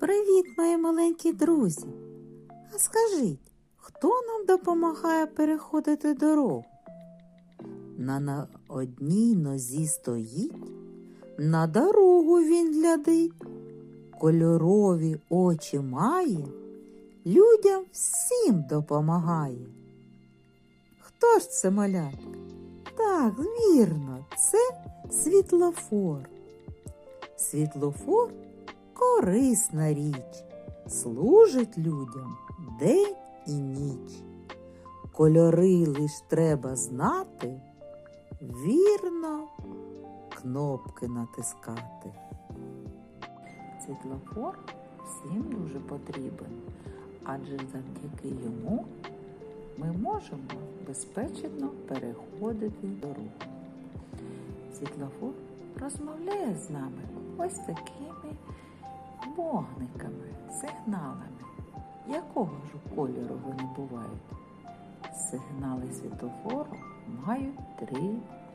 Привіт, мої маленькі друзі. А скажіть, хто нам допомагає переходити дорогу? На, на одній нозі стоїть, на дорогу він глядить, кольорові очі має, людям всім допомагає. Хто ж це малятка? Так, вірно, це світлофор. Світлофор корисна річ, служить людям день і ніч. Кольори лиш треба знати, вірно кнопки натискати. Світлофор всім дуже потрібен, адже завдяки йому ми можемо безпечно переходити дорогу. Світлофор розмовляє з нами ось такими вогниками, сигналами. Якого ж кольору вони бувають? Сигнали світлофору мають три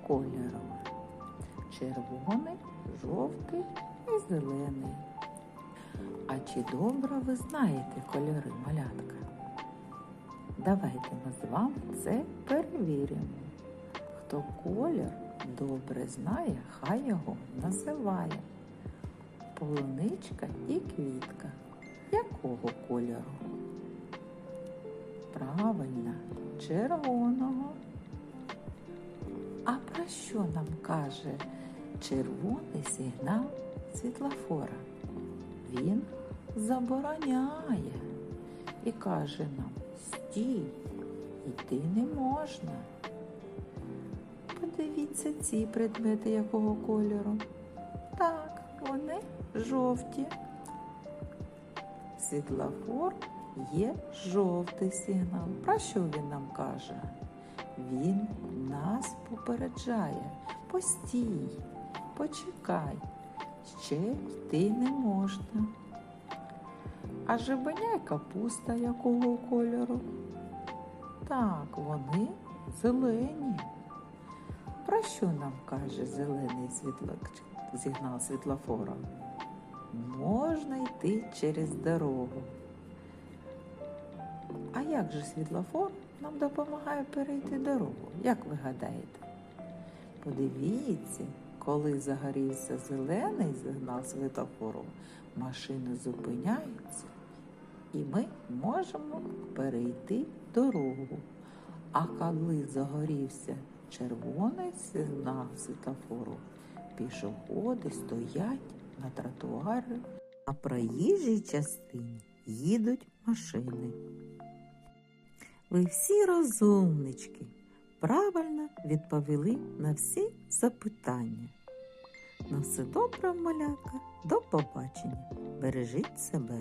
кольори: червоний, жовтий і зелений. А чи добре ви знаєте кольори малятка? Давайте ми з вами це перевіримо. Хто колір добре знає, хай його називає. Полуничка і квітка. Якого кольору? Правильно, червоного. А про що нам каже червоний сигнал світлофора? Він забороняє і каже нам стій, йти не можна. Подивіться ці предмети якого кольору. Жовті. Світлофор є жовтий сигнал. Про що він нам каже? Він нас попереджає. Постій, почекай, ще йти не можна. А жабеня й капуста якого кольору? Так, вони зелені. Про що нам каже зелений світло... сигнал світлофора? Можна йти через дорогу. А як же світлофор нам допомагає перейти дорогу? Як ви гадаєте? Подивіться, коли загорівся зелений сигнал світлофору, машини зупиняються, і ми можемо перейти дорогу. А коли загорівся червоний сигнал світлофору, пішоходи стоять на тротуари, а проїжджій частині їдуть машини. Ви всі розумнички, правильно відповіли на всі запитання. На все добре, малятка, до побачення. Бережіть себе.